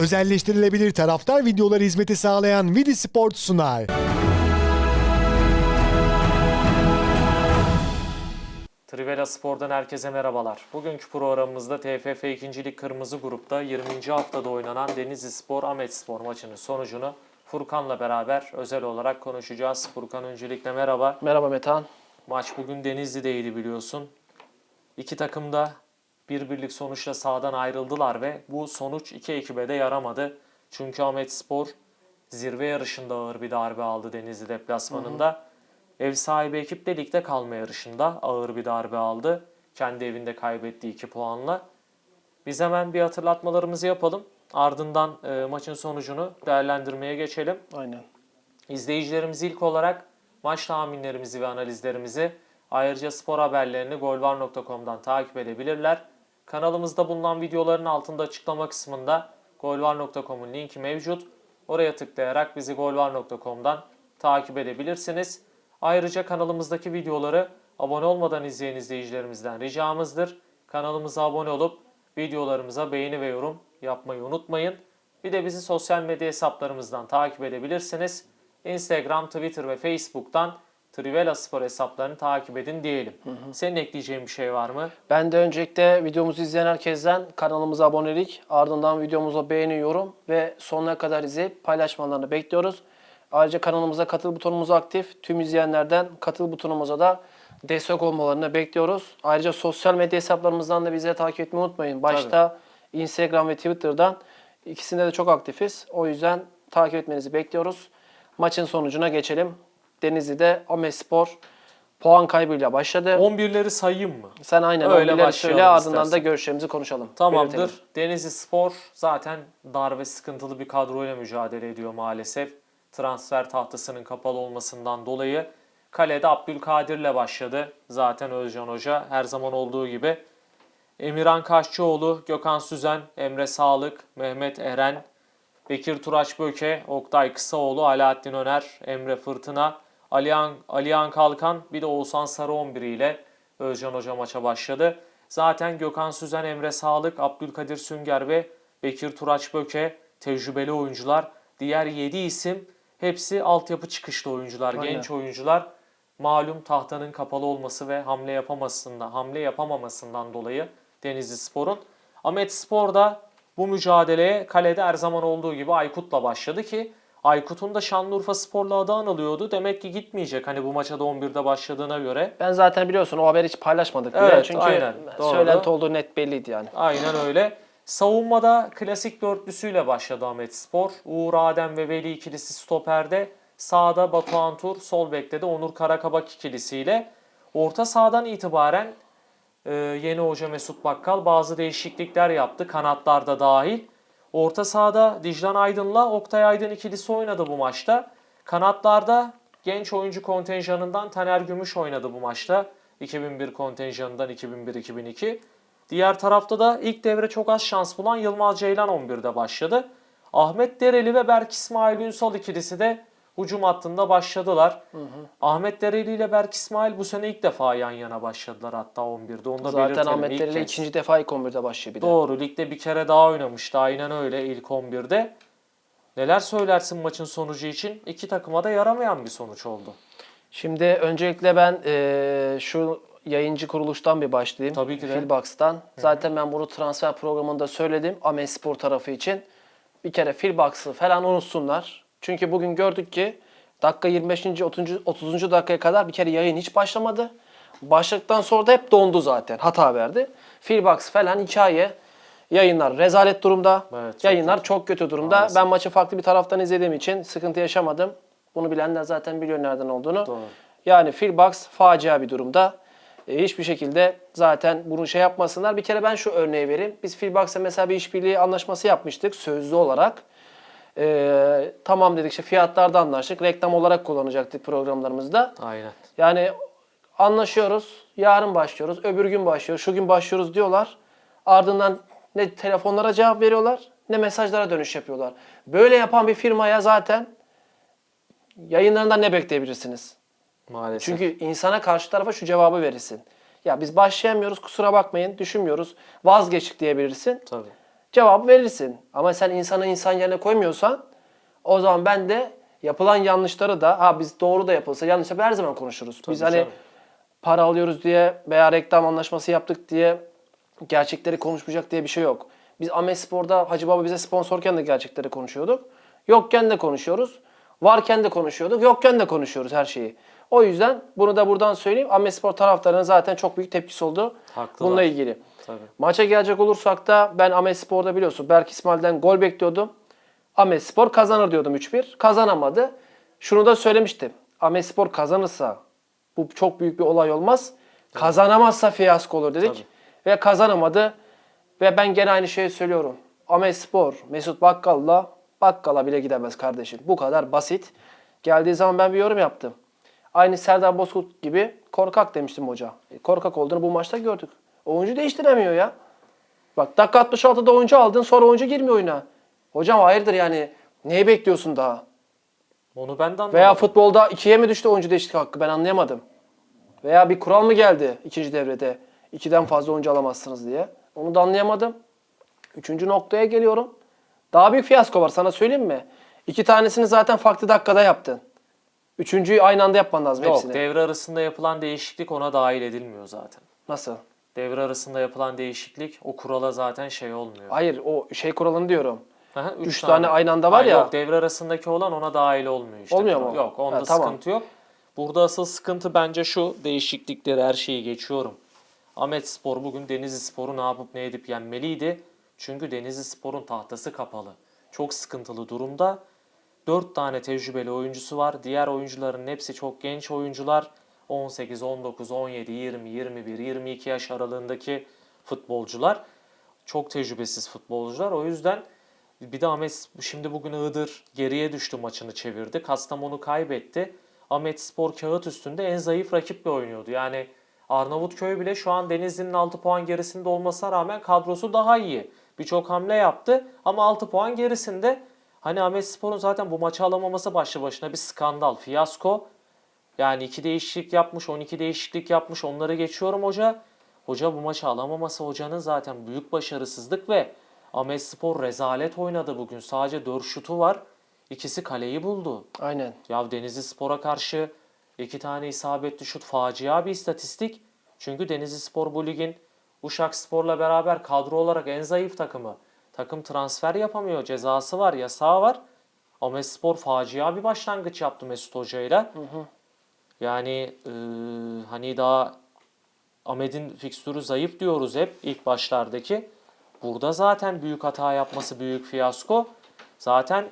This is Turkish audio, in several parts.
Özelleştirilebilir taraftar videoları hizmeti sağlayan Vidi Sport sunar. Trivela Spor'dan herkese merhabalar. Bugünkü programımızda TFF 2. Lig Kırmızı Grup'ta 20. haftada oynanan Denizli Spor Ahmet Spor maçının sonucunu Furkan'la beraber özel olarak konuşacağız. Furkan öncelikle merhaba. Merhaba Metehan. Maç bugün Denizli'deydi biliyorsun. İki takım da bir birlik sonuçla sahadan ayrıldılar ve bu sonuç iki ekibe de yaramadı. Çünkü Ahmet Spor zirve yarışında ağır bir darbe aldı Denizli deplasmanında. Ev sahibi ekip de ligde kalma yarışında ağır bir darbe aldı. Kendi evinde kaybettiği 2 puanla. Biz hemen bir hatırlatmalarımızı yapalım. Ardından e, maçın sonucunu değerlendirmeye geçelim. Aynen. İzleyicilerimiz ilk olarak maç tahminlerimizi ve analizlerimizi ayrıca spor haberlerini golvar.com'dan takip edebilirler. Kanalımızda bulunan videoların altında açıklama kısmında golvar.com'un linki mevcut. Oraya tıklayarak bizi golvar.com'dan takip edebilirsiniz. Ayrıca kanalımızdaki videoları abone olmadan izleyen izleyicilerimizden ricamızdır. Kanalımıza abone olup videolarımıza beğeni ve yorum yapmayı unutmayın. Bir de bizi sosyal medya hesaplarımızdan takip edebilirsiniz. Instagram, Twitter ve Facebook'tan Trivela Spor hesaplarını takip edin diyelim. Senin ekleyeceğin bir şey var mı? Ben de öncelikle videomuzu izleyen herkesten kanalımıza abonelik, ardından videomuza beğeni, yorum ve sonuna kadar izleyip paylaşmalarını bekliyoruz. Ayrıca kanalımıza katıl butonumuz aktif. Tüm izleyenlerden katıl butonumuza da destek olmalarını bekliyoruz. Ayrıca sosyal medya hesaplarımızdan da bizi takip etmeyi unutmayın. Başta Instagram ve Twitter'dan ikisinde de çok aktifiz. O yüzden takip etmenizi bekliyoruz. Maçın sonucuna geçelim. Denizli'de Amespor puan kaybıyla başladı. 11'leri sayayım mı? Sen aynen Öyle öyle başlayalım söyle ardından da görüşlerimizi konuşalım. Tamamdır. Belirtelim. Denizli Spor zaten dar ve sıkıntılı bir kadroyla mücadele ediyor maalesef. Transfer tahtasının kapalı olmasından dolayı. Kalede Abdülkadir'le başladı. Zaten Özcan Hoca her zaman olduğu gibi. Emirhan Kaşçıoğlu, Gökhan Süzen, Emre Sağlık, Mehmet Eren, Bekir Turaç Böke, Oktay Kısaoğlu, Alaaddin Öner, Emre Fırtına, Alihan, Alihan Kalkan bir de Oğuzhan Sarı 11 ile Özcan Hoca maça başladı. Zaten Gökhan Süzen, Emre Sağlık, Abdülkadir Sünger ve Bekir Turaç Böke tecrübeli oyuncular. Diğer 7 isim hepsi altyapı çıkışlı oyuncular, Aynen. genç oyuncular. Malum tahtanın kapalı olması ve hamle yapamasından, hamle yapamamasından dolayı Denizli Spor'un. Ahmet Spor da bu mücadeleye kalede her zaman olduğu gibi Aykut'la başladı ki Aykut'un da Şanlıurfa Spor'la adı anılıyordu. Demek ki gitmeyecek hani bu maça da 11'de başladığına göre. Ben zaten biliyorsun o haberi hiç paylaşmadık bile. Evet, Çünkü aynen, doğru. söylenti olduğu net belliydi yani. Aynen öyle. Savunmada klasik dörtlüsüyle başladı Ahmet Spor. Uğur Adem ve Veli ikilisi stoperde. Sağda Batuhan Tur, sol bekte de Onur Karakabak ikilisiyle. Orta sahadan itibaren e, yeni hoca Mesut Bakkal bazı değişiklikler yaptı. Kanatlarda dahil. Orta sahada Diclan Aydın'la Oktay Aydın ikilisi oynadı bu maçta. Kanatlarda genç oyuncu kontenjanından Taner Gümüş oynadı bu maçta. 2001 kontenjanından 2001-2002. Diğer tarafta da ilk devre çok az şans bulan Yılmaz Ceylan 11'de başladı. Ahmet Dereli ve Berk İsmail Ünsal ikilisi de hücum hattında başladılar. Ahmet Dereli ile Berk İsmail bu sene ilk defa yan yana başladılar hatta 11'de. Onu da Zaten Ahmet ilk Dereli kez. ikinci defa ilk 11'de başlıyor bir de. Doğru. Ligde bir kere daha oynamıştı. Aynen öyle ilk 11'de. Neler söylersin maçın sonucu için? İki takıma da yaramayan bir sonuç oldu. Şimdi öncelikle ben eee, şu yayıncı kuruluştan bir başlayayım. Tabii ki de. Filbox'tan. Zaten ben bunu transfer programında söyledim. Amespor tarafı için. Bir kere Filbox'ı falan unutsunlar. Çünkü bugün gördük ki dakika 25. 30. 30. dakikaya kadar bir kere yayın hiç başlamadı. Başladıktan sonra da hep dondu zaten. Hata verdi. Filbox falan hikaye. Yayınlar rezalet durumda. Evet, çok Yayınlar çok kötü durumda. Maalesef. Ben maçı farklı bir taraftan izlediğim için sıkıntı yaşamadım. Bunu bilenler zaten biliyor nereden olduğunu. Doğru. Yani Filbox facia bir durumda. E, hiçbir şekilde zaten bunu şey yapmasınlar. Bir kere ben şu örneği vereyim. Biz Filbox'la mesela bir işbirliği anlaşması yapmıştık sözlü olarak. E, tamam dedik işte fiyatlarda anlaştık. Reklam olarak kullanacaktık programlarımızda. Aynen. Yani anlaşıyoruz. Yarın başlıyoruz. Öbür gün başlıyoruz. Şu gün başlıyoruz diyorlar. Ardından ne telefonlara cevap veriyorlar ne mesajlara dönüş yapıyorlar. Böyle yapan bir firmaya zaten yayınlarından ne bekleyebilirsiniz? Maalesef. Çünkü insana karşı tarafa şu cevabı verirsin. Ya biz başlayamıyoruz kusura bakmayın düşünmüyoruz vazgeçtik diyebilirsin. Tabii. Cevap verirsin. Ama sen insanı insan yerine koymuyorsan o zaman ben de yapılan yanlışları da ha biz doğru da yapılsa yanlış her zaman konuşuruz. biz Tabii hani canım. para alıyoruz diye veya reklam anlaşması yaptık diye gerçekleri konuşmayacak diye bir şey yok. Biz Ahmet Spor'da Hacı Baba bize sponsorken de gerçekleri konuşuyorduk. Yokken de konuşuyoruz. Varken de konuşuyorduk. Yokken de konuşuyoruz her şeyi. O yüzden bunu da buradan söyleyeyim. Ahmet Spor taraftarının zaten çok büyük tepkisi oldu. Haklılar. Bununla ilgili. Tabii. Maça gelecek olursak da ben Ahmet Spor'da biliyorsun Berk İsmail'den gol bekliyordum. Ahmet Spor kazanır diyordum 3-1. Kazanamadı. Şunu da söylemiştim. Ahmet Spor kazanırsa bu çok büyük bir olay olmaz. Kazanamazsa fiyasko olur dedik. Tabii. Ve kazanamadı. Ve ben gene aynı şeyi söylüyorum. Ahmet Spor, Mesut Bakkal'la Bakkal'a bile gidemez kardeşim. Bu kadar basit. Geldiği zaman ben bir yorum yaptım. Aynı Serdar Bozkurt gibi korkak demiştim hoca. E, korkak olduğunu bu maçta gördük. Oyuncu değiştiremiyor ya. Bak dakika 66'da oyuncu aldın sonra oyuncu girmiyor oyuna. Hocam hayırdır yani neyi bekliyorsun daha? Onu ben de anlamadım. Veya futbolda ikiye mi düştü oyuncu değişiklik hakkı ben anlayamadım. Veya bir kural mı geldi ikinci devrede? İkiden fazla oyuncu alamazsınız diye. Onu da anlayamadım. Üçüncü noktaya geliyorum. Daha büyük fiyasko var sana söyleyeyim mi? İki tanesini zaten farklı dakikada yaptın. Üçüncüyü aynı anda yapman lazım Yok hepsini. devre arasında yapılan değişiklik ona dahil edilmiyor zaten. Nasıl? Devre arasında yapılan değişiklik o kurala zaten şey olmuyor. Hayır o şey kuralını diyorum. Aha, üç tane aynı anda var Hayır, ya. Yok devre arasındaki olan ona dahil olmuyor işte. Olmuyor mu? Yok onda Ha, tamam. sıkıntı yok. Burada asıl sıkıntı bence şu değişiklikleri her şeyi geçiyorum. Ahmet Spor bugün Denizli Spor'u ne yapıp ne edip yenmeliydi. Çünkü Denizli Spor'un tahtası kapalı. Çok sıkıntılı durumda. 4 tane tecrübeli oyuncusu var. Diğer oyuncuların hepsi çok genç oyuncular. 18, 19, 17, 20, 21, 22 yaş aralığındaki futbolcular. Çok tecrübesiz futbolcular. O yüzden bir de Ahmet şimdi bugün Iğdır geriye düştü maçını çevirdi. Kastamonu kaybetti. Ahmet Spor kağıt üstünde en zayıf rakiple oynuyordu. Yani Arnavutköy bile şu an Denizli'nin 6 puan gerisinde olmasına rağmen kadrosu daha iyi. Birçok hamle yaptı ama 6 puan gerisinde. Hani Ahmet Spor'un zaten bu maçı alamaması başlı başına bir skandal, fiyasko. Yani 2 değişiklik yapmış, 12 değişiklik yapmış. Onları geçiyorum hoca. Hoca bu maçı alamaması hocanın zaten büyük başarısızlık ve Ahmet Spor rezalet oynadı bugün. Sadece 4 şutu var. İkisi kaleyi buldu. Aynen. Ya Denizli Spor'a karşı iki tane isabetli şut facia bir istatistik. Çünkü Denizli Spor bu ligin Uşak Spor'la beraber kadro olarak en zayıf takımı. Takım transfer yapamıyor. Cezası var, yasağı var. Ahmet Spor facia bir başlangıç yaptı Mesut Hoca'yla. Yani e, hani daha Ahmet'in fikstürü zayıf diyoruz hep ilk başlardaki. Burada zaten büyük hata yapması büyük fiyasko. Zaten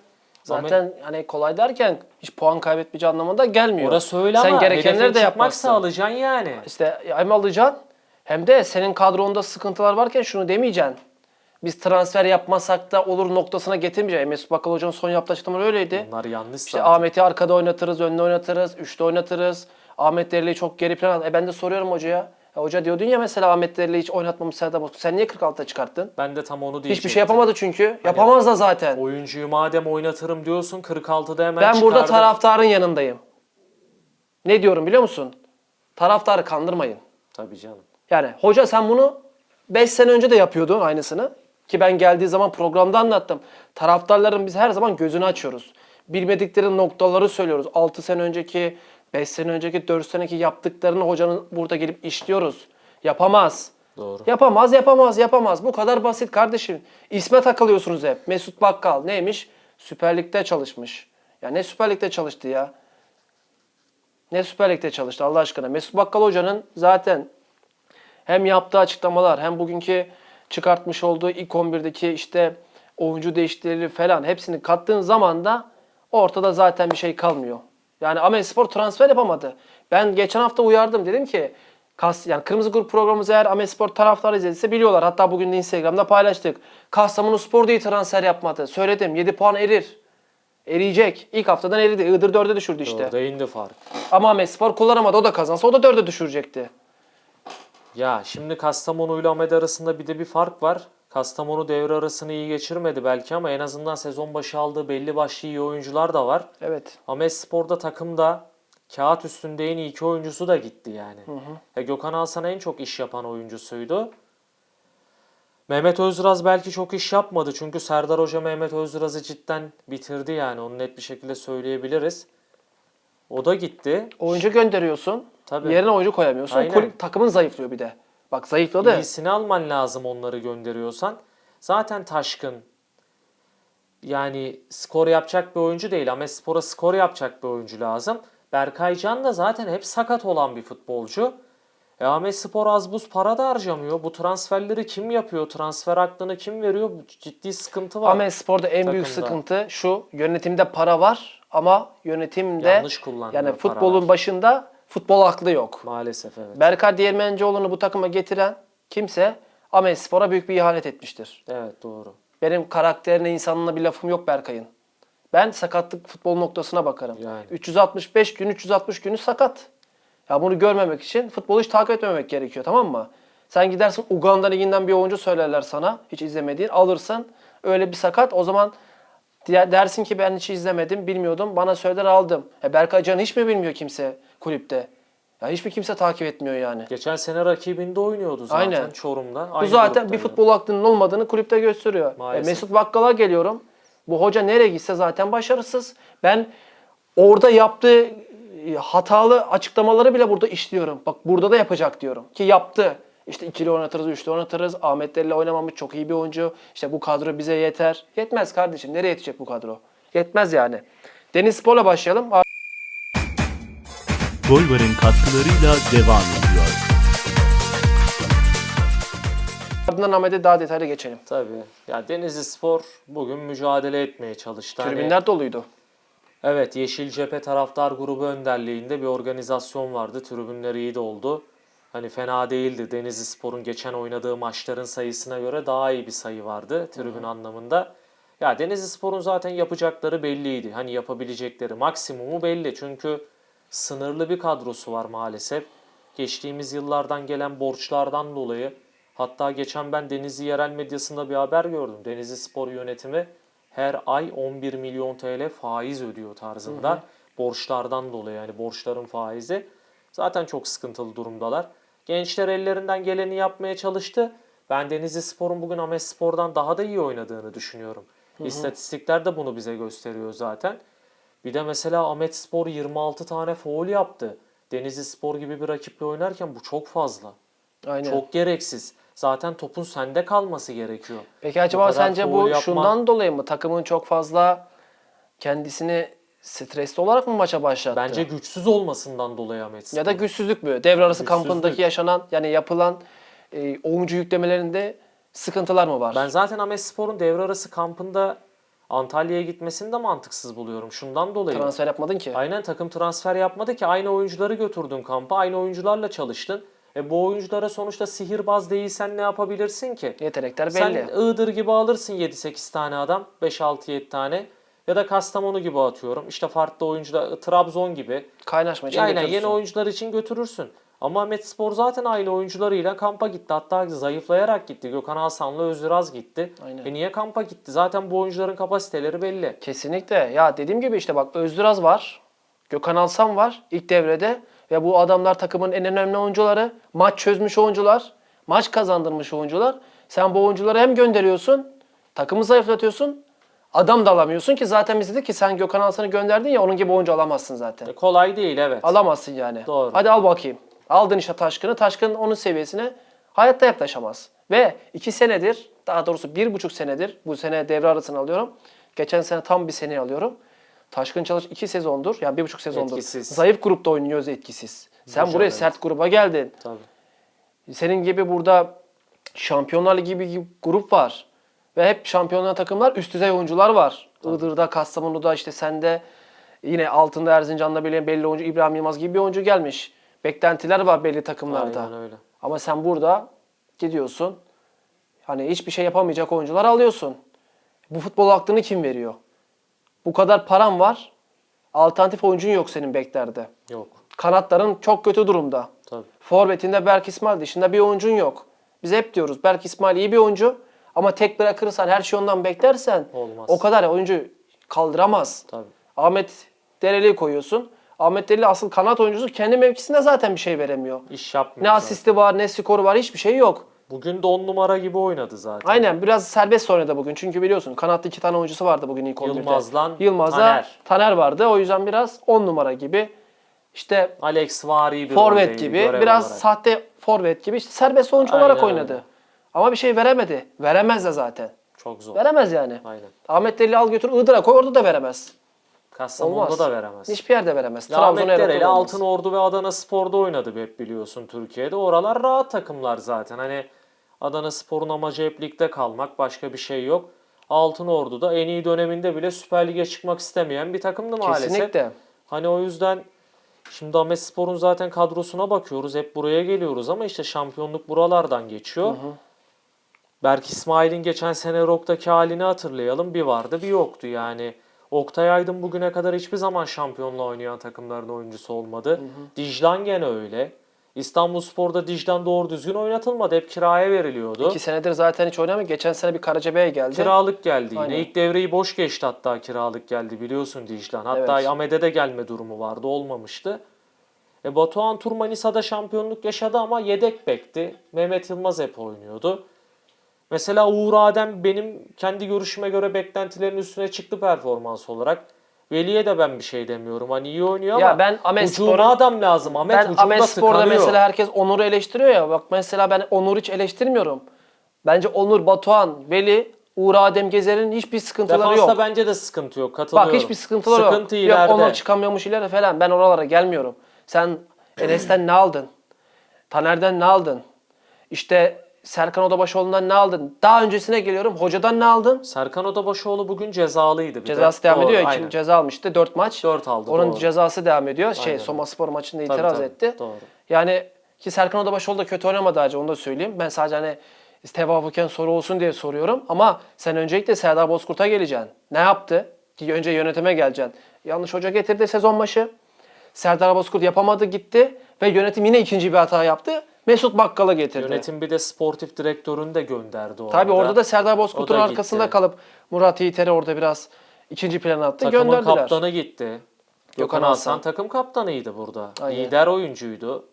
Ahmet- Zaten hani kolay derken hiç puan kaybetmeyeceği anlamında gelmiyor. Orası öyle Sen ama gerekenleri de yapmazsın. sağlayacaksın yani. İşte hem alacaksın hem de senin kadronda sıkıntılar varken şunu demeyeceksin. Biz transfer yapmasak da olur noktasına getirmeyeceksin. Mesut Bakkal Hoca'nın son yaptığı açıklamalar öyleydi. Bunlar yanlış İşte zaten. Ahmet'i arkada oynatırız, önde oynatırız, üçte oynatırız. Ahmet Dereli'yi çok geri plan E ben de soruyorum hocaya. Ya hoca diyordun ya mesela Ahmet Dereli'yi hiç oynatmamış Serdar Bozkurt. Sen niye 46'da çıkarttın? Ben de tam onu diyecektim. Hiçbir şey yapamadı çünkü. Yapamaz da zaten. Oyuncuyu madem oynatırım diyorsun 46'da hemen Ben burada taraftarın yanındayım. Ne diyorum biliyor musun? Taraftarı kandırmayın. Tabii canım. Yani hoca sen bunu 5 sene önce de yapıyordun aynısını. Ki ben geldiği zaman programda anlattım. Taraftarların biz her zaman gözünü açıyoruz. Bilmedikleri noktaları söylüyoruz. 6 sene önceki, 5 sene önceki, 4 seneki yaptıklarını hocanın burada gelip işliyoruz. Yapamaz. Doğru. Yapamaz, yapamaz, yapamaz. Bu kadar basit kardeşim. İsme takılıyorsunuz hep. Mesut Bakkal neymiş? Süper Lig'de çalışmış. Ya ne Süper Lig'de çalıştı ya? Ne Süper Lig'de çalıştı Allah aşkına? Mesut Bakkal Hoca'nın zaten hem yaptığı açıklamalar hem bugünkü çıkartmış olduğu ilk 11'deki işte oyuncu değişiklikleri falan hepsini kattığın zaman da ortada zaten bir şey kalmıyor. Yani Ahmet Spor transfer yapamadı. Ben geçen hafta uyardım dedim ki Kas, yani Kırmızı Grup programımızı eğer Ahmet Spor taraftarı izlediyse biliyorlar. Hatta bugün de Instagram'da paylaştık. Kastamonu Spor diye transfer yapmadı. Söyledim 7 puan erir. Eriyecek. İlk haftadan eridi. Iğdır 4'e düşürdü işte. Orada indi fark. Ama Ahmet Spor kullanamadı. O da kazansa o da 4'e düşürecekti. Ya şimdi Kastamonu ile Ahmet arasında bir de bir fark var. Kastamonu devre arasını iyi geçirmedi belki ama en azından sezon başı aldığı belli başlı iyi oyuncular da var. Evet. Ahmet Spor'da takımda kağıt üstünde en iyi iki oyuncusu da gitti yani. Ya Gökhan Alsan en çok iş yapan oyuncusuydu. Mehmet Özraz belki çok iş yapmadı çünkü Serdar Hoca Mehmet Özraz'ı cidden bitirdi yani onu net bir şekilde söyleyebiliriz. O da gitti. Oyuncu gönderiyorsun. Tabii. Yerine oyuncu koyamıyorsun. Aynen. Kulüp takımın zayıflıyor bir de. Bak zayıfladı. İyisini alman lazım onları gönderiyorsan. Zaten Taşkın yani skor yapacak bir oyuncu değil. Ahmet Spor'a skor yapacak bir oyuncu lazım. Berkay Can da zaten hep sakat olan bir futbolcu. E Ahmet Spor az buz para da harcamıyor. Bu transferleri kim yapıyor? Transfer aklını kim veriyor? Ciddi sıkıntı var. Ahmet Spor'da en büyük Takımda. sıkıntı şu. Yönetimde para var ama yönetimde Yanlış kullanılıyor yani futbolun var. başında futbol aklı yok. Maalesef evet. Berkay Değirmencioğlu'nu bu takıma getiren kimse Ahmet Spor'a büyük bir ihanet etmiştir. Evet doğru. Benim karakterine, insanlığına bir lafım yok Berkay'ın. Ben sakatlık futbol noktasına bakarım. Yani. 365 gün, 360 günü sakat. Ya bunu görmemek için futbolu hiç takip etmemek gerekiyor tamam mı? Sen gidersin Uganda liginden bir oyuncu söylerler sana hiç izlemediğin alırsın. Öyle bir sakat o zaman dersin ki ben hiç izlemedim bilmiyordum bana söyler aldım. E Berkay Can'ı hiç mi bilmiyor kimse kulüpte? Ya hiçbir kimse takip etmiyor yani. Geçen sene rakibinde oynuyordu zaten Aynen. Çorum'da. Bu Aynı zaten bir futbol aklının olmadığını kulüpte gösteriyor. E. Mesut Bakkal'a geliyorum. Bu hoca nereye gitse zaten başarısız. Ben orada yaptığı hatalı açıklamaları bile burada işliyorum. Bak burada da yapacak diyorum. Ki yaptı. İşte ikili oynatırız, üçlü oynatırız. Ahmet Deli oynamamış çok iyi bir oyuncu. İşte bu kadro bize yeter. Yetmez kardeşim. Nereye yetecek bu kadro? Yetmez yani. Deniz Spor'la başlayalım. Golvar'ın katkılarıyla devam ediyor. Ardından Ahmet'e daha detaylı geçelim. Tabii. Ya Denizli Spor bugün mücadele etmeye çalıştı. Hani- Tribünler doluydu. Evet, Yeşil Cephe Taraftar Grubu önderliğinde bir organizasyon vardı. Tribünler iyi de oldu. Hani fena değildi. Denizli Spor'un geçen oynadığı maçların sayısına göre daha iyi bir sayı vardı tribün anlamında. Ya Denizli Spor'un zaten yapacakları belliydi. Hani yapabilecekleri maksimumu belli. Çünkü sınırlı bir kadrosu var maalesef. Geçtiğimiz yıllardan gelen borçlardan dolayı hatta geçen ben Denizli yerel medyasında bir haber gördüm. Denizli Spor yönetimi her ay 11 milyon TL faiz ödüyor tarzında borçlardan dolayı yani borçların faizi. Zaten çok sıkıntılı durumdalar. Gençler ellerinden geleni yapmaya çalıştı. Ben Denizli Spor'un bugün Ahmet Spor'dan daha da iyi oynadığını düşünüyorum. İstatistikler de bunu bize gösteriyor zaten. Bir de mesela Ahmet Spor 26 tane foul yaptı. Denizli Spor gibi bir rakiple oynarken bu çok fazla. Aynen. Çok gereksiz. Zaten topun sende kalması gerekiyor. Peki acaba kadar sence bu yapma- şundan dolayı mı? Takımın çok fazla kendisini stresli olarak mı maça başlattı? Bence güçsüz olmasından dolayı Ahmet ya da güçsüzlük mü? Devre arası Güçsüzlük. kampındaki yaşanan yani yapılan e, oyuncu yüklemelerinde sıkıntılar mı var? Ben zaten Ahmet Spor'un devre arası kampında Antalya'ya gitmesini de mantıksız buluyorum. Şundan dolayı. Transfer yapmadın ki. Aynen takım transfer yapmadı ki aynı oyuncuları götürdün kampa. Aynı oyuncularla çalıştın. E bu oyunculara sonuçta sihirbaz değilsen ne yapabilirsin ki? Yetenekler belli. Sen Iğdır gibi alırsın 7-8 tane adam. 5-6-7 tane. Ya da Kastamonu gibi atıyorum. İşte farklı oyuncular. Trabzon gibi. Kaynaşma için Aynen götürürsün. yeni oyuncular için götürürsün. Ama Ahmet Spor zaten aynı oyuncularıyla kampa gitti. Hatta zayıflayarak gitti. Gökhan Hasan'la Özdiraz gitti. Aynen. E niye kampa gitti? Zaten bu oyuncuların kapasiteleri belli. Kesinlikle. Ya dediğim gibi işte bak Özduraz var. Gökhan Alsan var ilk devrede. Ve bu adamlar takımın en önemli oyuncuları. Maç çözmüş oyuncular. Maç kazandırmış oyuncular. Sen bu oyuncuları hem gönderiyorsun. Takımı zayıflatıyorsun. Adam da alamıyorsun ki zaten biz dedik ki sen Gökhan Alsan'ı gönderdin ya onun gibi oyuncu alamazsın zaten. E kolay değil evet. Alamazsın yani. Doğru. Hadi al bakayım. Aldın işte Taşkın'ı. Taşkın onun seviyesine hayatta yaklaşamaz. Ve iki senedir, daha doğrusu bir buçuk senedir, bu sene devre arasını alıyorum. Geçen sene tam bir sene alıyorum. Taşkın Çalış iki sezondur, yani bir buçuk sezondur. Etkisiz. Zayıf grupta oynuyoruz etkisiz. Sen Hocam, buraya evet. sert gruba geldin. Tabii. Senin gibi burada Şampiyonlar Ligi gibi bir grup var. Ve hep şampiyonlar takımlar üst düzey oyuncular var. Iğdır'da, Kastamonu'da işte sende yine altında Erzincan'da belli, belli oyuncu İbrahim Yılmaz gibi bir oyuncu gelmiş. Beklentiler var belli takımlarda. Aynen öyle. Ama sen burada gidiyorsun. Hani hiçbir şey yapamayacak oyuncular alıyorsun. Bu futbol aklını kim veriyor? Bu kadar param var. Alternatif oyuncun yok senin beklerde. Yok. Kanatların çok kötü durumda. Tabii. Forvetinde Berk İsmail dışında bir oyuncun yok. Biz hep diyoruz Berk İsmail iyi bir oyuncu ama tek bırakırsan her şey ondan beklersen Olmaz. o kadar oyuncu kaldıramaz. Tabii. Ahmet Dereli'yi koyuyorsun. Ahmet Dereli asıl kanat oyuncusu kendi mevkisinde zaten bir şey veremiyor. İş yapmıyor. Ne zaten. asisti var ne skoru var hiçbir şey yok. Bugün de 10 numara gibi oynadı zaten. Aynen biraz serbest oynadı bugün. Çünkü biliyorsun kanatta iki tane oyuncusu vardı bugün ilk 11'de. Yılmaz'la Yılmaz'la Taner. Taner. vardı. O yüzden biraz 10 numara gibi. İşte Alex Vari bir forvet gibi. Biraz olarak. sahte forvet gibi. İşte serbest oyuncu Aynen olarak öyle. oynadı. Ama bir şey veremedi. Veremez de zaten. Çok zor. Veremez yani. Aynen. Ahmet Deli al götür Iğdır'a koy orada da veremez. Kastamonu'da da veremez. Hiçbir yerde veremez. Trabzon'a. Altın Ordu ve Adana Spor'da oynadı hep biliyorsun Türkiye'de. Oralar rahat takımlar zaten. Hani Adana Spor'un amacı hep ligde kalmak. Başka bir şey yok. Altın Ordu'da en iyi döneminde bile Süper Lig'e çıkmak istemeyen bir takımdı maalesef. Kesinlikle. Hani o yüzden şimdi Ahmet Spor'un zaten kadrosuna bakıyoruz. Hep buraya geliyoruz ama işte şampiyonluk buralardan geçiyor. Berk İsmail'in geçen sene Rock'taki halini hatırlayalım. Bir vardı bir yoktu yani. Oktay Aydın bugüne kadar hiçbir zaman şampiyonla oynayan takımların oyuncusu olmadı. Dijlan gene öyle. İstanbulspor'da Dijlan doğru düzgün oynatılmadı. Hep kiraya veriliyordu. İki senedir zaten hiç oynamıyor. Geçen sene bir Karacabey'e geldi. Kiralık geldi yine. Aynen. İlk devreyi boş geçti hatta kiralık geldi biliyorsun Dijlan. Hatta Evet. Ahmet'e de gelme durumu vardı olmamıştı. E Batuhan Tur Manisa'da şampiyonluk yaşadı ama yedek bekti. Mehmet Yılmaz hep oynuyordu. Mesela Uğur Adem benim kendi görüşüme göre beklentilerin üstüne çıktı performans olarak. Veli'ye de ben bir şey demiyorum. Hani iyi oynuyor Ya ama ben Ahmet hücuma adam lazım. Ahmet ben hücumda Ahmet Spor'da tıkanıyor. mesela herkes Onur'u eleştiriyor ya. Bak mesela ben Onur'u hiç eleştirmiyorum. Bence Onur, Batuhan, Veli, Uğur Adem Gezer'in hiçbir sıkıntıları Defansta yok. bence de sıkıntı yok. Katılıyorum. Bak hiçbir sıkıntıları yok. Sıkıntı Yok ileride. Onur çıkamıyormuş ileri falan. Ben oralara gelmiyorum. Sen Enes'ten ne aldın? Taner'den ne aldın? İşte Serkan Odabaşoğlu'ndan ne aldın? Daha öncesine geliyorum. Hocadan ne aldın? Serkan Odabaşoğlu bugün cezalıydı. Bir Cezası de. devam Doğru, ediyor. aynen. İkinci ceza almıştı. 4 maç. Dört aldı, Onun doğru. cezası devam ediyor. Şey Aynen. Soma Spor maçında Tabii, itiraz tabii, etti. doğru. Yani ki Serkan Odabaşoğlu da kötü oynamadı hacı onu da söyleyeyim. Ben sadece hani tevafuken soru olsun diye soruyorum. Ama sen öncelikle Serdar Bozkurt'a geleceksin. Ne yaptı? Ki önce yönetime geleceksin. Yanlış hoca getirdi sezon başı. Serdar Bozkurt yapamadı gitti. Ve yönetim yine ikinci bir hata yaptı. Mesut Bakkal'ı getirdi. Yönetim bir de sportif direktörünü de gönderdi o Tabii arada. orada da Serdar Bozkurt'un arkasında gitti. kalıp Murat Yiğiter'i orada biraz ikinci plana attı. Takımın gönderdiler. kaptanı gitti. Gökhan Aslan Aslan. takım kaptanıydı burada. Aynen. Lider oyuncuydu.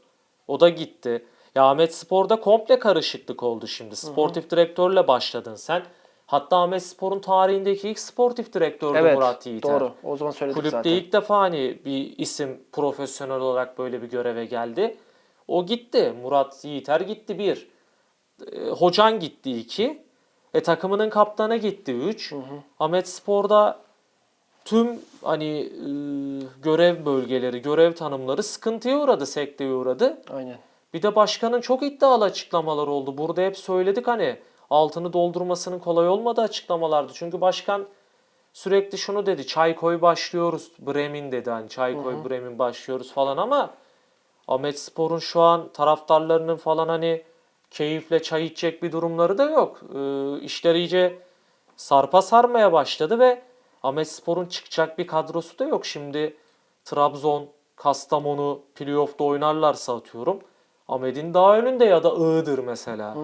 O da gitti. Ya Ahmet Spor'da komple karışıklık oldu şimdi. Sportif direktörle başladın sen. Hatta Ahmet Spor'un tarihindeki ilk sportif direktördü Evet Murat Yiğiter. doğru. O zaman söyledik Kulüpte zaten. ilk defa hani bir isim profesyonel olarak böyle bir göreve geldi. O gitti. Murat Yiğiter gitti bir. E, hocan gitti iki. E takımının kaptanı gitti üç. Ahmet Spor'da tüm hani e, görev bölgeleri, görev tanımları sıkıntıya uğradı, sekteye uğradı. Aynen. Bir de başkanın çok iddialı açıklamalar oldu. Burada hep söyledik hani altını doldurmasının kolay olmadığı açıklamalardı. Çünkü başkan sürekli şunu dedi. Çay koy başlıyoruz. Bremen dedi hani çay koy Bremen başlıyoruz falan ama Ahmet Spor'un şu an taraftarlarının falan hani keyifle çay içecek bir durumları da yok. Ee, işler iyice sarpa sarmaya başladı ve Ahmet Spor'un çıkacak bir kadrosu da yok. Şimdi Trabzon, Kastamonu playoff'ta oynarlarsa atıyorum. Ahmet'in daha önünde ya da Iğdır mesela.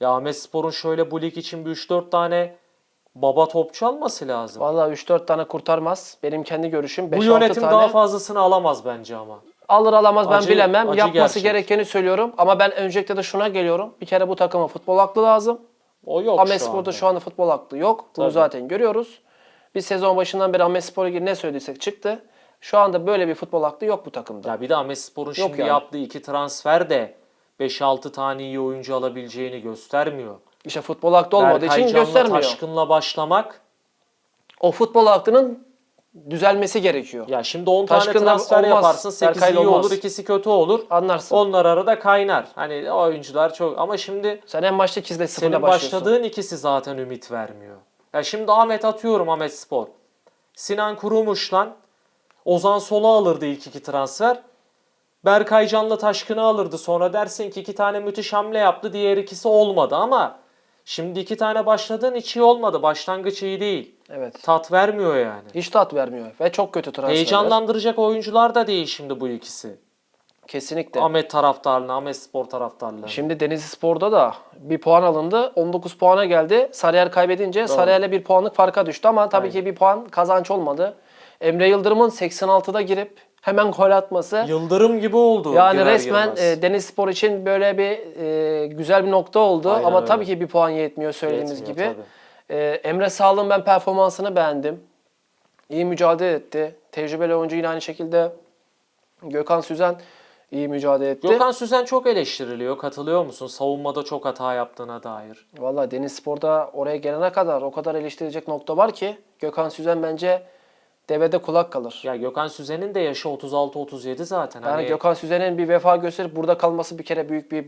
Ya Ahmet Spor'un şöyle bu lig için bir 3-4 tane baba topçu alması lazım. Vallahi 3-4 tane kurtarmaz. Benim kendi görüşüm. 5-6 Bu yönetim tane daha fazlasını alamaz bence ama. Alır alamaz ben Acı- bilemem. acı Yapması gerçek. gerekeni söylüyorum. Ama ben öncelikle de şuna geliyorum. Bir kere bu takıma futbol aklı lazım. O yok Ahmet şu Spor'da anda. şu anda futbol aklı yok. Bunu Tabii. zaten görüyoruz. Biz sezon başından beri Ahmet Spor'a ilgili ne söylediysek çıktı. Şu anda böyle bir futbol aklı yok bu takımda. Ya bir de Ahmet Spor'un şimdi yani. yaptığı iki transfer de 5-6 tane iyi oyuncu alabileceğini göstermiyor. İşte futbol aklı olmadığı Berkay için Can'la göstermiyor. Taşkın'la başlamak O futbol aklının düzelmesi gerekiyor. ya şimdi 10 tane transfer olmaz, yaparsın 8 Berkay'la iyi olmaz. olur ikisi kötü olur. Anlarsın. Onlar arada kaynar. Hani oyuncular çok ama şimdi Sen en başta 2'de 0'la Senin başlıyorsun. başladığın ikisi zaten ümit vermiyor. Ya şimdi Ahmet atıyorum Ahmet Spor. Sinan Kurumuş'la Ozan Sol'u alırdı ilk iki transfer. Berkay Can'la Taşkın'ı alırdı. Sonra dersin ki iki tane müthiş hamle yaptı. Diğer ikisi olmadı ama şimdi iki tane başladığın hiç iyi olmadı. Başlangıç iyi değil. Evet. Tat vermiyor yani. Hiç tat vermiyor ve çok kötü transferler. Heyecanlandıracak oyuncular da değil şimdi bu ikisi. Kesinlikle. Ahmet taraftarını, Ahmet Spor taraftarlarını. Şimdi Denizli Spor'da da bir puan alındı. 19 puana geldi. Sarıyer kaybedince Sarıyer'le bir puanlık farka düştü ama tabii Aynen. ki bir puan kazanç olmadı. Emre Yıldırım'ın 86'da girip hemen gol atması. Yıldırım gibi oldu. Yani resmen e, Deniz Spor için böyle bir e, güzel bir nokta oldu. Aynen Ama öyle. tabii ki bir puan yetmiyor söylediğimiz Yetmiyor, gibi. E, Emre Sağlam'ın ben performansını beğendim. İyi mücadele etti. Tecrübeli oyuncu yine aynı şekilde Gökhan Süzen iyi mücadele etti. Gökhan Süzen çok eleştiriliyor. Katılıyor musun? Savunmada çok hata yaptığına dair. Valla Deniz Spor'da oraya gelene kadar o kadar eleştirilecek nokta var ki Gökhan Süzen bence devede kulak kalır. Ya Gökhan Süzen'in de yaşı 36-37 zaten. yani hani Gökhan Süzen'in bir vefa gösterip burada kalması bir kere büyük bir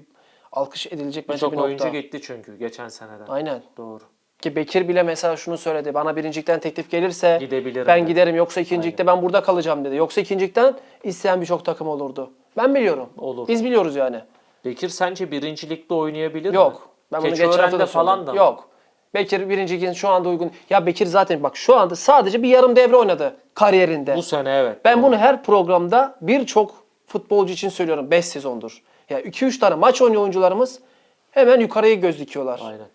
alkış edilecek bence birçok bir nokta. oyuncu gitti çünkü geçen seneden. Aynen. Doğru. Ki Bekir bile mesela şunu söyledi. Bana birincilikten teklif gelirse Gidebilirim ben dedi. giderim yoksa ikincilikte ben burada kalacağım dedi. Yoksa ikincilikten isteyen birçok takım olurdu. Ben biliyorum. Olur. Biz biliyoruz yani. Bekir sence birincilikte oynayabilir mi? Yok. Ben bunu geçen hafta Keçiören'de da falan da mı? Yok. Bekir birinci ligin şu anda uygun. Ya Bekir zaten bak şu anda sadece bir yarım devre oynadı kariyerinde. Bu sene evet. Ben bunu her programda birçok futbolcu için söylüyorum. 5 sezondur. Ya 2-3 tane maç oynuyor oyuncularımız hemen yukarıya göz dikiyorlar. Aynen.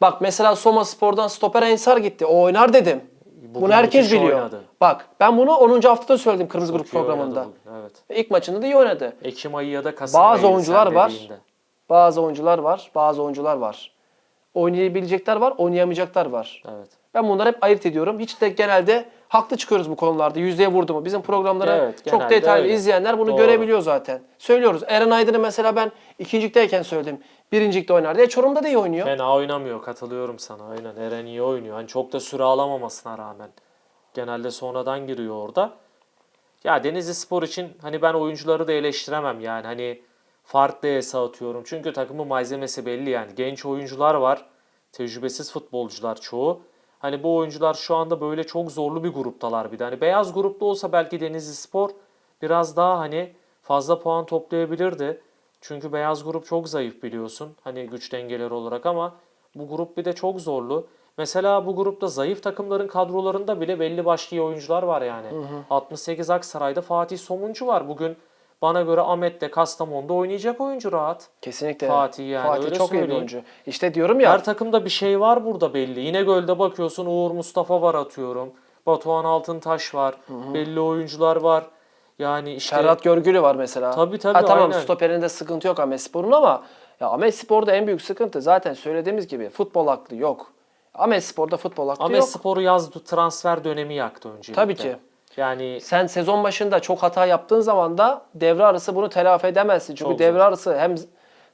Bak mesela Soma Spor'dan stoper Ensar gitti. O oynar dedim. Bugün bunu herkes biliyor. oynadı. Bak ben bunu 10. haftada söyledim Kırmızı Grup Çok oynadı programında. Evet. İlk maçında da iyi oynadı. Ekim ayı ya da Kasım Bazı ayı oyuncular var. dediğinde. Bazı oyuncular var, bazı oyuncular var. Oynayabilecekler var, oynayamayacaklar var. Evet. Ben bunları hep ayırt ediyorum. Hiç de genelde haklı çıkıyoruz bu konularda. Yüzdeye vurdu mu? Bizim programları Evet, çok detaylı öyle. izleyenler bunu Doğru. görebiliyor zaten. Söylüyoruz. Eren Aydın'ı mesela ben ikincikteyken söyledim. Birincilikte oynardı. E Çorum'da da iyi oynuyor. Fena oynamıyor katılıyorum sana aynen. Eren iyi oynuyor. Hani çok da süre alamamasına rağmen. Genelde sonradan giriyor orada. Ya Denizli Spor için hani ben oyuncuları da eleştiremem yani. Hani farklı esa atıyorum. Çünkü takımın malzemesi belli yani. Genç oyuncular var. Tecrübesiz futbolcular çoğu. Hani bu oyuncular şu anda böyle çok zorlu bir gruptalar bir de. Hani beyaz grupta olsa belki Denizli Spor biraz daha hani fazla puan toplayabilirdi. Çünkü beyaz grup çok zayıf biliyorsun. Hani güç dengeleri olarak ama bu grup bir de çok zorlu. Mesela bu grupta zayıf takımların kadrolarında bile belli başlı oyuncular var yani. 68 Aksaray'da Fatih Somuncu var. Bugün bana göre Ahmet'te Kastamonu'da oynayacak oyuncu rahat. Kesinlikle. Fatih yani, Fatih öyle çok iyi bir söyleyeyim. oyuncu. İşte diyorum ya. Her takımda bir şey var burada belli. İnegöl'de bakıyorsun Uğur Mustafa var atıyorum. Batuhan Altıntaş var. Belli oyuncular var. Yani işte Ferhat Görgülü var mesela. Tabii, tabii, Ha, tamam aynen. stoperinde sıkıntı yok Ahmet Spor'un ama ya Ahmet Spor'da en büyük sıkıntı zaten söylediğimiz gibi futbol aklı yok. Ahmet Spor'da futbol aklı Ahmet yok. Spor'u yaz transfer dönemi yaktı öncelikle. Tabii ki. Yani Sen sezon başında çok hata yaptığın zaman da devre arası bunu telafi edemezsin. Çünkü Çok devre arası hem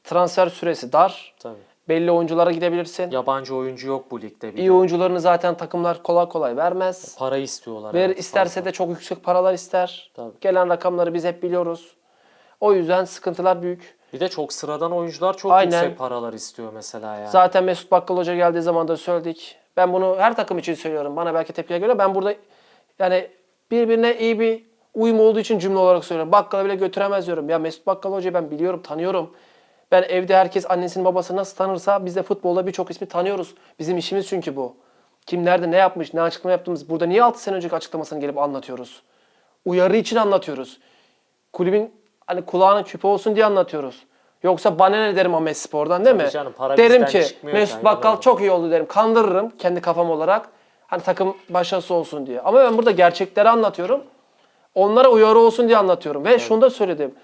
transfer süresi dar. tabii. Belli oyunculara gidebilirsin. Yabancı oyuncu yok bu ligde. Bir İyi oyuncularını zaten takımlar kolay kolay vermez. Para istiyorlar. Ver evet, isterse fazla. de çok yüksek paralar ister. Tabii. Gelen rakamları biz hep biliyoruz. O yüzden sıkıntılar büyük. Bir de çok sıradan oyuncular çok Aynen. yüksek paralar istiyor mesela yani. Zaten Mesut Bakkal Hoca geldiği zaman da söyledik. Ben bunu her takım için söylüyorum. Bana belki tepkiye göre ben burada yani birbirine iyi bir uyum olduğu için cümle olarak söylüyorum. Bakkala bile götüremez diyorum. Ya Mesut Bakkal Hoca'yı ben biliyorum, tanıyorum. Ben evde herkes annesini babasını nasıl tanırsa biz de futbolda birçok ismi tanıyoruz. Bizim işimiz çünkü bu. Kim nerede ne yapmış, ne açıklama yaptığımız. Burada niye 6 sene önceki açıklamasını gelip anlatıyoruz? Uyarı için anlatıyoruz. Kulübün hani kulağına küpe olsun diye anlatıyoruz. Yoksa bana ne derim Ahmet Spor'dan değil Tabii mi? canım, para derim ki Mesut yani, Bakkal doğru. çok iyi oldu derim. Kandırırım kendi kafam olarak. Hani takım başarısı olsun diye. Ama ben burada gerçekleri anlatıyorum. Onlara uyarı olsun diye anlatıyorum. Ve şunu da söyledim.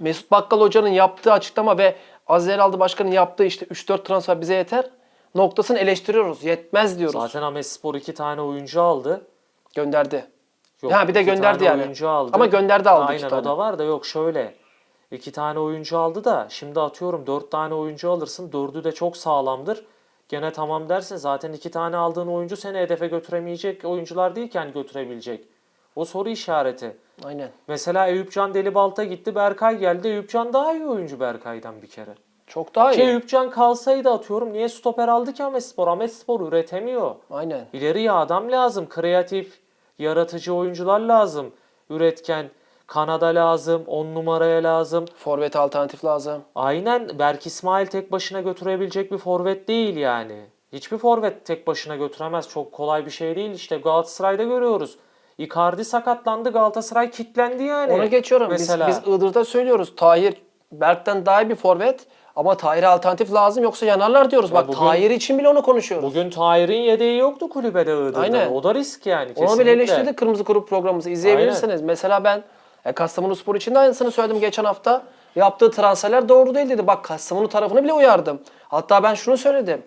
Mesut Bakkal Hoca'nın yaptığı açıklama ve Azer Aldı Başkan'ın yaptığı işte 3-4 transfer bize yeter. Noktasını eleştiriyoruz. Yetmez diyoruz. Zaten Ahmet Spor iki tane oyuncu aldı. Gönderdi. Yok, Ha, bir de gönderdi yani. Oyuncu aldı. Ama gönderdi aldı iki Aynen tane. o da var da yok şöyle. İki tane oyuncu aldı da şimdi atıyorum dört tane oyuncu alırsın. Dördü de çok sağlamdır. Gene tamam dersin zaten iki tane aldığın oyuncu seni hedefe götüremeyecek oyuncular değil ki hani götürebilecek. O soru işareti. Aynen. Mesela Eyüpcan Delibalt'a gitti Berkay geldi. Eyüpcan daha iyi oyuncu Berkay'dan bir kere. Çok daha iyi. Ki Eyüpcan kalsaydı atıyorum niye stoper aldı ki Ahmet Spor? Ahmet Spor üretemiyor. Aynen. İleriye adam lazım. Kreatif, yaratıcı oyuncular lazım. Üretken, Kanada lazım, 10 numaraya lazım. Forvet alternatif lazım. Aynen Berk İsmail tek başına götürebilecek bir forvet değil yani. Hiçbir forvet tek başına götüremez. Çok kolay bir şey değil. İşte Galatasaray'da görüyoruz. Icardi sakatlandı. Galatasaray kitlendi yani. Ona geçiyorum. Mesela. Biz, biz Iğdır'da söylüyoruz. Tahir Berk'ten daha iyi bir forvet Ama Tahir'e alternatif lazım yoksa yanarlar diyoruz. Bak bugün- Tahir için bile onu konuşuyoruz. Bugün Tahir'in yedeği yoktu kulübede Iğdır'da. Aynen. O da risk yani Onu kesinlikle. bile eleştirdik Kırmızı Grup programımızı izleyebilirsiniz. Mesela ben e, Kastamonu Spor için de aynısını söyledim geçen hafta. Yaptığı transferler doğru değil dedi. Bak Kastamonu tarafını bile uyardım. Hatta ben şunu söyledim.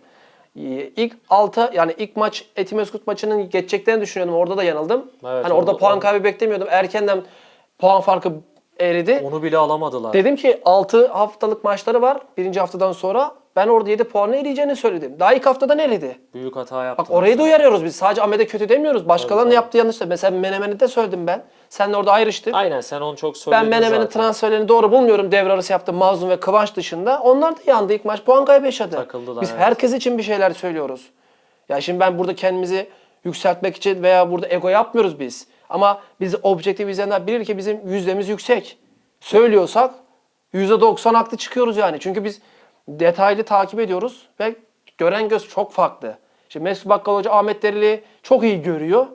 İlk alta yani ilk maç Etimeskut maçının geçeceklerini düşünüyordum. Orada da yanıldım. Evet, hani orada puan kaybı beklemiyordum. Erkenden puan farkı eridi. Onu bile alamadılar. Dedim ki 6 haftalık maçları var. Birinci haftadan sonra ben orada 7 puanı eriyeceğini söyledim. Daha ilk haftada nerede? Büyük hata yaptılar. Bak orayı da uyarıyoruz biz. Sadece Ahmet'e kötü demiyoruz. Başkalarının yaptığı yanlış da. Mesela Menemen'i de söyledim ben. Seninle orada ayrıştık. Aynen sen onu çok söyledin Ben Menemen'in zaten. transferlerini doğru bulmuyorum. Devre arası yaptı Mazlum ve Kıvanç dışında. Onlar da yandı ilk maç. Puan kaybı yaşadı. Takıldılar, Biz evet. herkes için bir şeyler söylüyoruz. Ya şimdi ben burada kendimizi yükseltmek için veya burada ego yapmıyoruz biz. Ama biz objektif izleyenler bilir ki bizim yüzdemiz yüksek. Söylüyorsak %90 haklı çıkıyoruz yani. Çünkü biz detaylı takip ediyoruz ve gören göz çok farklı. Şimdi Mesut Bakkal Hoca Ahmet Dereli çok iyi görüyor.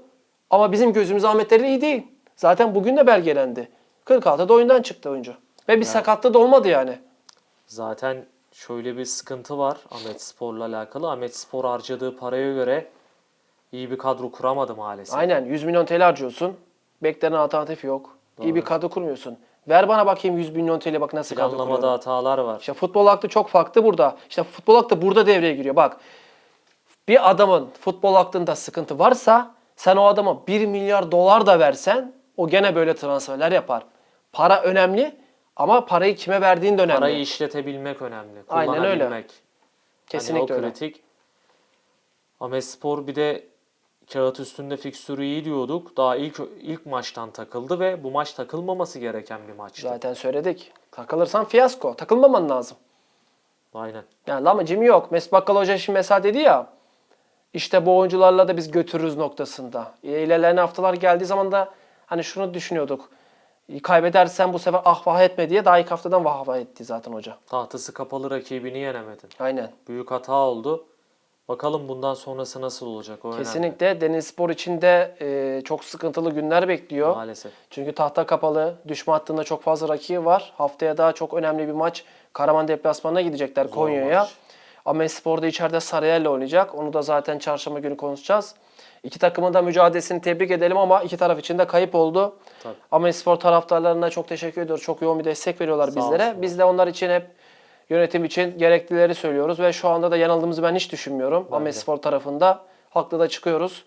Ama bizim gözümüz Ahmet Dereli iyi değil. Zaten bugün de belgelendi. 46'da oyundan çıktı oyuncu. Ve bir sakatlığı da olmadı yani. Zaten şöyle bir sıkıntı var Ahmet Spor'la alakalı. Ahmet Spor harcadığı paraya göre iyi bir kadro kuramadı maalesef. Aynen 100 milyon TL harcıyorsun. Beklerin alternatif yok. İyi bir kadro kurmuyorsun. Ver bana bakayım 100 milyon TL bak nasıl kadro Planlamada kuruyorum. hatalar var. İşte futbol aklı çok farklı burada. İşte futbol aklı burada devreye giriyor. Bak bir adamın futbol aklında sıkıntı varsa sen o adama 1 milyar dolar da versen o gene böyle transferler yapar. Para önemli ama parayı kime verdiğin de önemli. Parayı işletebilmek önemli. Aynen öyle. Kesinlikle hani o öyle. kritik. Ahmet Spor bir de kağıt üstünde fikstürü iyi diyorduk. Daha ilk ilk maçtan takıldı ve bu maç takılmaması gereken bir maçtı. Zaten söyledik. Takılırsan fiyasko. Takılmaman lazım. Aynen. Yani amacım yok. Mesut Bakkal Hoca şimdi mesela dedi ya işte bu oyuncularla da biz götürürüz noktasında. E, İlerleyen haftalar geldiği zaman da hani şunu düşünüyorduk. Kaybedersen bu sefer ah vah etme diye daha ilk haftadan vah vah etti zaten hoca. Tahtası kapalı rakibini yenemedin. Aynen. Büyük hata oldu. Bakalım bundan sonrası nasıl olacak o önemli. Kesinlikle Denizspor için de e, çok sıkıntılı günler bekliyor. Maalesef. Çünkü tahta kapalı. Düşme hattında çok fazla rakibi var. Haftaya daha çok önemli bir maç. Karaman deplasmanına gidecekler Konya'ya. maç. Amespor'da içeride Sarıyer'le oynayacak. Onu da zaten çarşamba günü konuşacağız. İki takımın da mücadelesini tebrik edelim ama iki taraf için de kayıp oldu. Tabii. Amespor taraftarlarına çok teşekkür ediyoruz. Çok yoğun bir destek veriyorlar Sağ bizlere. olsunlar. Biz de onlar için hep yönetim için gereklileri söylüyoruz ve şu anda da yanıldığımızı ben hiç düşünmüyorum. Amespor tarafında haklı da çıkıyoruz.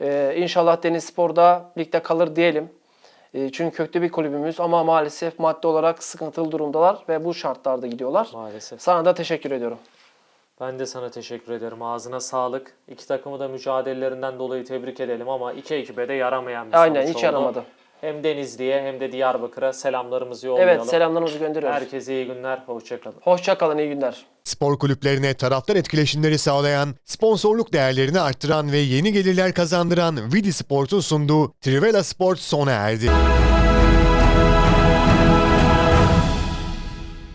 Ee, inşallah Denizspor'da ligde kalır diyelim. Ee, çünkü köklü bir kulübümüz ama maalesef maddi olarak sıkıntılı durumdalar ve bu şartlarda gidiyorlar. Maalesef. Sana da teşekkür ediyorum. Ben de sana teşekkür ederim. Ağzına sağlık. İki takımı da mücadelelerinden dolayı tebrik edelim ama iki ekibe de yaramayan bir Aynen, sonuç hiç oldu. yaramadı. Hem Denizli'ye hem de Diyarbakır'a selamlarımızı yollayalım. Evet selamlarımızı gönderiyoruz. Herkese iyi günler. Hoşçakalın. Hoşça kalın, iyi günler. Spor kulüplerine taraftar etkileşimleri sağlayan, sponsorluk değerlerini arttıran ve yeni gelirler kazandıran Vidi Sport'un sunduğu Trivela Sport sona erdi.